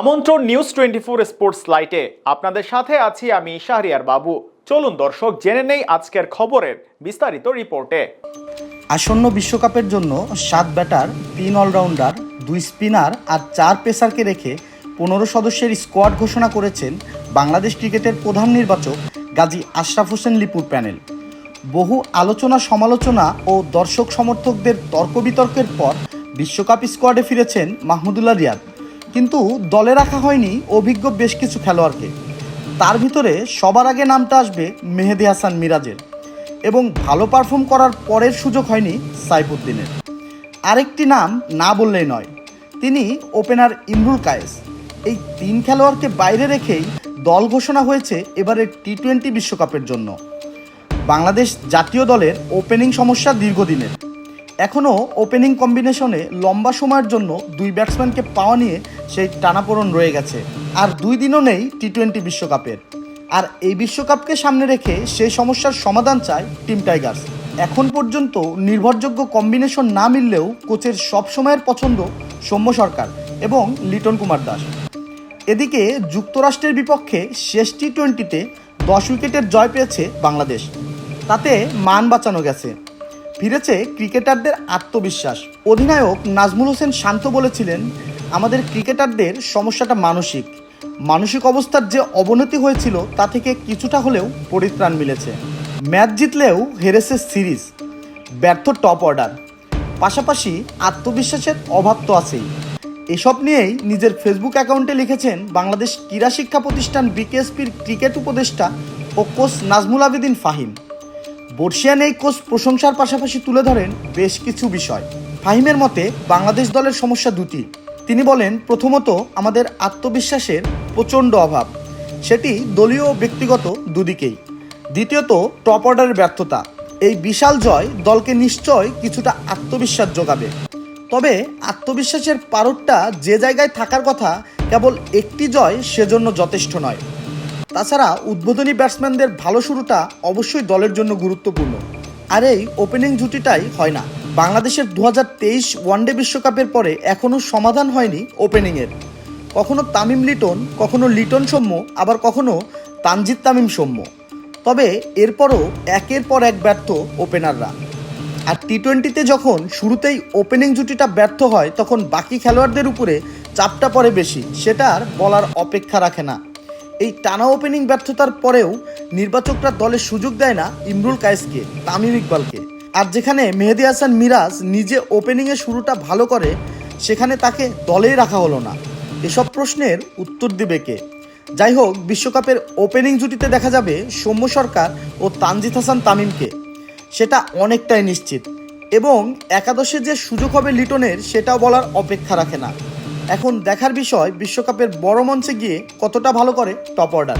আমন্ত্রণ news twenty four sports লাইটে আপনাদের সাথে আছি আমি শাহরিয়ার বাবু। চলুন দর্শক, জেনে নেই আজকের খবরের বিস্তারিত রিপোর্টে। আসন্ন বিশ্বকাপের জন্য সাত ব্যাটার, তিন অলরাউন্ডার, দুই স্পিনার আর চার পেসারকে রেখে পনেরো সদস্যের স্কোয়াড ঘোষণা করেছেন বাংলাদেশ ক্রিকেটের প্রধান নির্বাচক গাজী আশরাফ হোসেন লিপুর প্যানেল। বহু আলোচনা, সমালোচনা ও দর্শক সমর্থকদের তর্ক বিতর্কের পর বিশ্বকাপ স্কোয়াডে ফিরেছেন মাহমুদুল্লাহ রিয়াদ। কিন্তু দলে রাখা হয়নি অভিজ্ঞ বেশ কিছু খেলোয়াড়কে। তার ভিতরে সবার আগে নামটা আসবে মেহেদি হাসান মিরাজের এবং ভালো পারফর্ম করার পরের সুযোগ হয়নি সাইফুদ্দিনের। আরেকটি নাম না বললেই নয়, তিনি ওপেনার ইমরুল কায়েস। এই তিন খেলোয়াড়কে বাইরে রেখেই দল ঘোষণা হয়েছে এবারের টি টোয়েন্টি বিশ্বকাপের জন্য। বাংলাদেশ জাতীয় দলের ওপেনিং সমস্যা দীর্ঘদিনের। এখনও ওপেনিং কম্বিনেশনে লম্বা সময়ের জন্য দুই ব্যাটসম্যানকে পাওয়া নিয়ে সেই টানাপোড়ন রয়ে গেছে। আর দুই দিনও নেই টি টোয়েন্টি বিশ্বকাপের। আর এই বিশ্বকাপকে সামনে রেখে সেই সমস্যার সমাধান চায় টিম টাইগার্স। এখন পর্যন্ত নির্ভরযোগ্য কম্বিনেশন না মিললেও কোচের সব সময়ের পছন্দ সৌম্য সরকার এবং লিটন কুমার দাস। এদিকে যুক্তরাষ্ট্রের বিপক্ষে শেষ টি টোয়েন্টিতে দশ উইকেটের জয় পেয়েছে বাংলাদেশ। তাতে মান বাঁচানো গেছে। ফিরেছে ক্রিকেটারদের আত্মবিশ্বাস। অধিনায়ক নাজমুল হোসেন শান্ত বলেছিলেন আমাদের ক্রিকেটারদের সমস্যাটা মানসিক। মানসিক অবস্থার যে অবনতি হয়েছিল, তা থেকে কিছুটা হলেও পরিত্রাণ মিলেছে। ম্যাচ জিতলেও হেরেছে সিরিজ। ব্যর্থ টপ অর্ডার। পাশাপাশি আত্মবিশ্বাসের অভাব তো আছেই। এসব নিয়েই নিজের ফেসবুক অ্যাকাউন্টে লিখেছেন বাংলাদেশ ক্রীড়া শিক্ষা প্রতিষ্ঠান বিকেএসপির ক্রিকেট উপদেষ্টা ও কোচ নাজমুল আবেদিন ফাহিম। বর্ষিয়ান এই কোচ প্রশংসার পাশাপাশি তুলে ধরেন বেশ কিছু বিষয়। ফাহিমের মতে, বাংলাদেশ দলের সমস্যা দুটি। তিনি বলেন, প্রথমত আমাদের আত্মবিশ্বাসের প্রচণ্ড অভাব। সেটি দলীয় ব্যক্তিগত দুদিকেই। দ্বিতীয়ত, টপ অর্ডারের ব্যর্থতা। এই বিশাল জয় দলকে নিশ্চয় কিছুটা আত্মবিশ্বাস যোগাবে। তবে আত্মবিশ্বাসের পারদটা যে জায়গায় থাকার কথা, কেবল একটি জয় সেজন্য যথেষ্ট নয়। তাছাড়া উদ্বোধনী ব্যাটসম্যানদের ভালো শুরুটা অবশ্যই দলের জন্য গুরুত্বপূর্ণ। আর এই ওপেনিং জুটিটাই হয় না। বাংলাদেশের দু হাজার তেইশ ওয়ানডে বিশ্বকাপের পরে এখনও সমাধান হয়নি ওপেনিংয়ের। কখনো তামিম লিটন, কখনো লিটন সৌম্য, আবার কখনো তানজিদ তামিম সৌম্য। তবে এরপরও একের পর এক ব্যর্থ ওপেনাররা। আর টি টোয়েন্টিতে যখন শুরুতেই ওপেনিং জুটিটা ব্যর্থ হয়, তখন বাকি খেলোয়াড়দের উপরে চাপটা পড়ে বেশি, সেটা আর বলার অপেক্ষা রাখে না। এই টানা ওপেনিং ব্যর্থতার পরেও নির্বাচকরা দলের সুযোগ দেয় না ইমরুল কায়েসকে, তামিম ইকবালকে। আর যেখানে মেহেদি হাসান মিরাজ নিজে ওপেনিংয়ে শুরুটা ভালো করে, সেখানে তাকে দলেই রাখা হলো না। এসব প্রশ্নের উত্তর দেবে কে? যাই হোক, বিশ্বকাপের ওপেনিং জুটিতে দেখা যাবে সৌম্য সরকার ও তানজিদ হাসান তামিমকে। সেটা অনেকটাই নিশ্চিত। এবং একাদশে যে সুযোগ হবে লিটনের, সেটাও বলার অপেক্ষা রাখে না। এখন দেখার বিষয় বিশ্বকাপের বড় মঞ্চে গিয়ে কতটা ভালো করে টপ অর্ডার